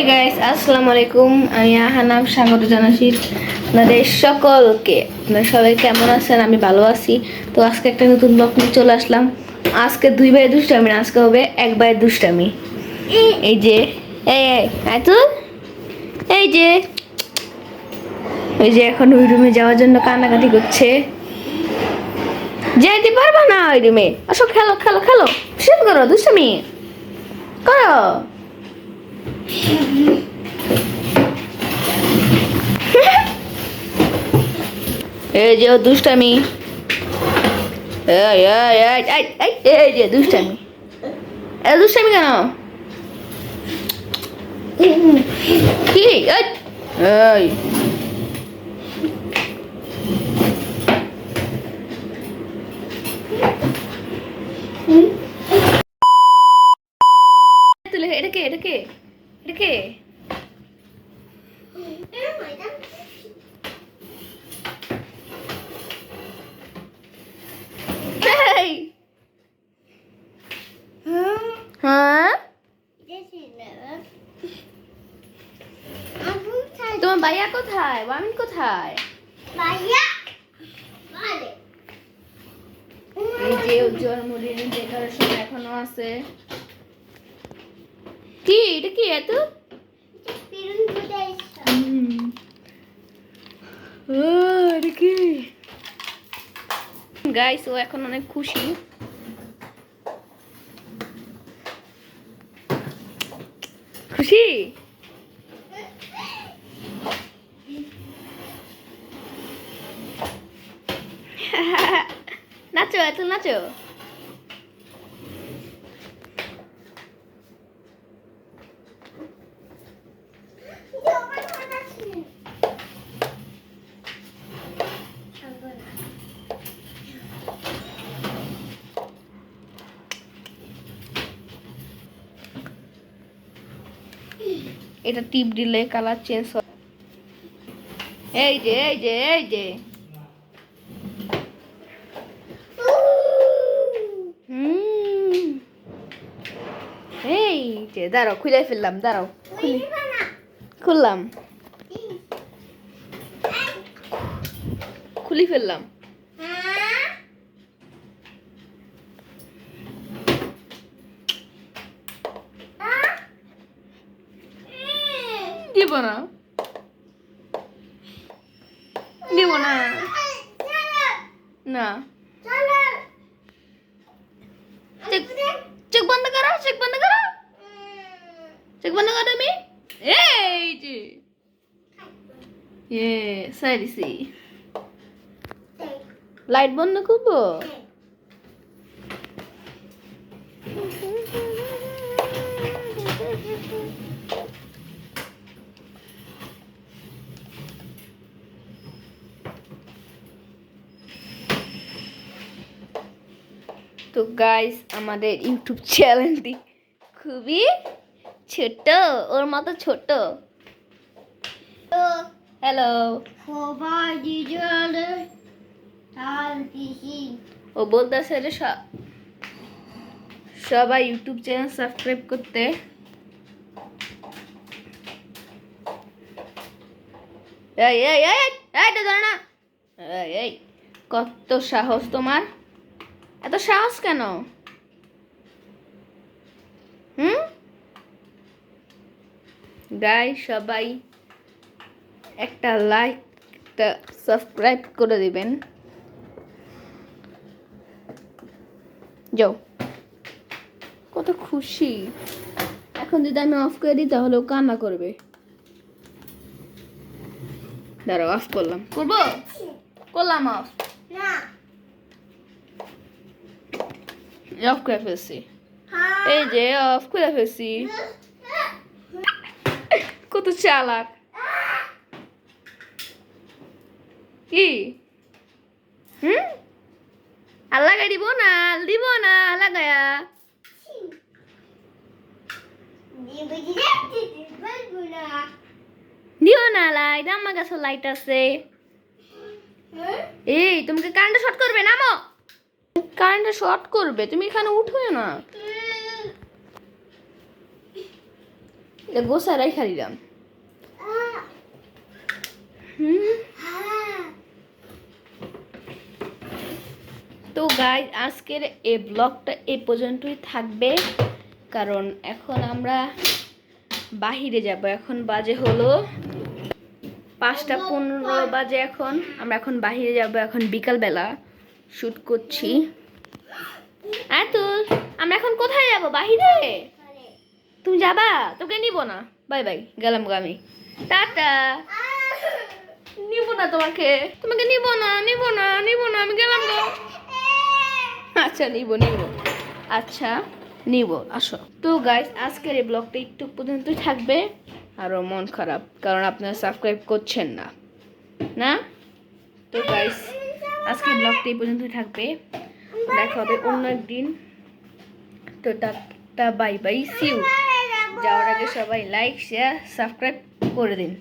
এই গাইস আসসালামু আলাইকুম আমি আহানাম স্বাগত জানাচ্ছি আপনাদের সকলকে। আপনারা সবাই কেমন আছেন? আমি ভালো আছি। তো আজকে একটা নতুন ব্লগ নিয়ে চলে আসলাম। আজকে দুই ভাইয়ের দুষ্টামি না, আজকে হবে এক ভাইয়ের দুষ্টামি। এই যে, এই এই আয় তো এই যে ওই যে এখন ওই রুমে যাওয়ার জন্য কান্নাকাটি করছে। যাইতে পারবা না ওই রুমে আসো, খেলো খেলো খেলো। শুরু করো, দুষ্টামি। করো। এই যে দুষ্টামি। এই যে দুষ্টামি। এ দুষ্টামি কেন? কি? এই এই তুলে এটা কে এটা কে এটা কে এই হ্যাঁ তোমার ভাইয়া কোথায়? ওয়ামিন কোথায়? এই যে উজ্জ্বল মুড়ির ডেকোরেশন এখনও আছে। কি? এটা কি এত? গাইস ও এখন অনেক খুশি। খুশি? এত নাচো এটা টিপ দিলে কালার চেঞ্জ হয়। এই যে এই যে এই যে হুম। এই যে দাঁড়াও খুলে ফেললাম দাঁড়াও খুললাম খুলি ফেললাম দিব না দিব না না চোখ বন্ধ করো চোখ বন্ধ করো চোখ বন্ধ করো তুমি এই যে এ সাইরিসি লাইট বন্ধ করব তো গাইস আমাদের ইউটিউব চ্যানেলটি খুবই ছোট ওর মতো ছোট। হ্যালো ও বলতেছে যে সবাই ইউটিউব চ্যানেল সাবস্ক্রাইব করতে। এই এই এই এই ধরে না। এই এই কত সাহস তোমার। এত সাহস কেন? হুম? গাই সবাই একটা লাইক একটা সাবস্ক্রাইব করে দিবেন। যাও। কত খুশি। এখন যদি আমি অফ করে দিই তাহলে ও কান্না করবে। দাঁড়াও অফ করলাম। করব? করলাম অফ অফ করে ফেলছি। এই যে অফ করে ফেলছি। কত চালাক। কি হুম? লাগাই দিব না দিব না লাগায়া দিও না, লাইট আমার কাছে লাইট আছে। এই তোমাকে কারেন্টটা শর্ট করবে? নামো। কারেন্টটা শর্ট করবে? তুমি এখানে উঠো না। এটা গোসারাই খালিলাম হুম? তো গাই আজকের এই ব্লগটা এ পর্যন্তই থাকবে। কারণ এখন আমরা বাহিরে যাব। এখন বাজে হলো পাঁচটা পনেরো বাজে এখন। আমরা এখন বাহিরে যাব। এখন বিকালবেলা শ্যুট করছি। আর আতুল, আমরা এখন কোথায় যাব? বাহিরে? তুমি যাবা? তোকে নিব না। বাই বাই, গেলাম গো আমি। টাটা। নিব না তোমাকে। তোমাকে নিব না নিব না নিব না, আমি গেলাম গো। আচ্ছা নিব নিব। আচ্ছা নিব, আসো। তো গাইস আজকের এই ব্লগটা একটু পর্যন্তই থাকবে। আরও মন খারাপ, কারণ আপনারা সাবস্ক্রাইব করছেন না। না? তো গাইস আজকের ব্লগটা এই পর্যন্তই থাকবে। দেখা হবে অন্য একদিন। তো টাটা, বাই বাই সিউ যাওয়ার আগে সবাই লাইক শেয়ার সাবস্ক্রাইব করে দিন।